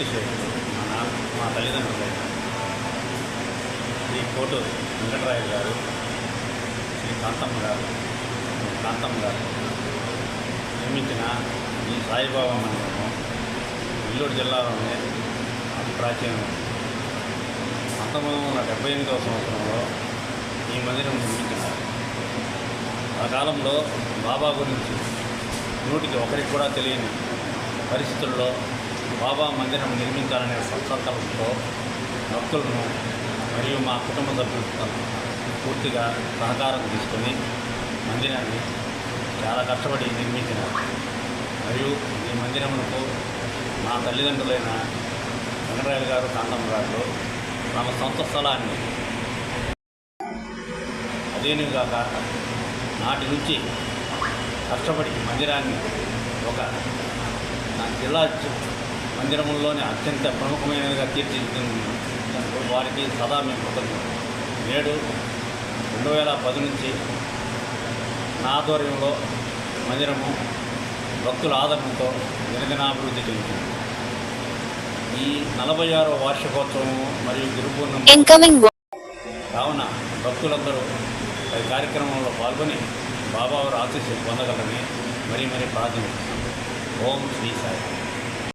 భక్తి మా నాన్న మా తల్లిదండ్రులు. శ్రీ కోటు వెంకటరాయలు గారు శ్రీ కాంతమ్మ గారు కాంతమ్మ గారు నిర్మించిన ఈ సాయిబాబా మందిరం నెల్లూరు జిల్లాలోనే అతి ప్రాచీనం పంతొమ్మిది వందల డెబ్బై ఎనిమిదవ సంవత్సరంలో ఈ మందిరం నిర్మించినారు ఆ కాలంలో బాబా గురించి నూటికి ఒకరికి కూడా తెలియని పరిస్థితుల్లో బాబా మందిరం నిర్మించాలనే సత్సంకల్పంతో భక్తులను మరియు మా కుటుంబ సభ్యులతో పూర్తిగా సహకారం తీసుకొని మందిరాన్ని చాలా కష్టపడి నిర్మించినారు. మరియు ఈ మందిరమునకు మా తల్లిదండ్రులైన వెంకటరాయలు గారు కాంతమ్మ గారు తమ సొంత స్థలాన్ని అదేనుగాక నాటి నుంచి కష్టపడి మందిరాన్ని ఒక నా జిల్లా మందిరముల్లోనే అత్యంత ప్రముఖమైనదిగా తీర్చిదిద్దినందుకు వారికి సదా మేము కృతజ్ఞతలు నేడు రెండు వేల పది నుంచి నా ఆధ్వర్యంలో మందిరము భక్తుల ఆదరణతో దినదినాభివృద్ధి చెందుతుంది. ఈ నలభై ఆరో వార్షికోత్సవం మరియు గురుపూర్ణం కావున భక్తులందరూ ఈ కార్యక్రమంలో పాల్గొని బాబావారి ఆశీస్సులు పొందగలరని మరీ మరీ ప్రార్థిస్తున్నాం. ఓం శ్రీ సాయి.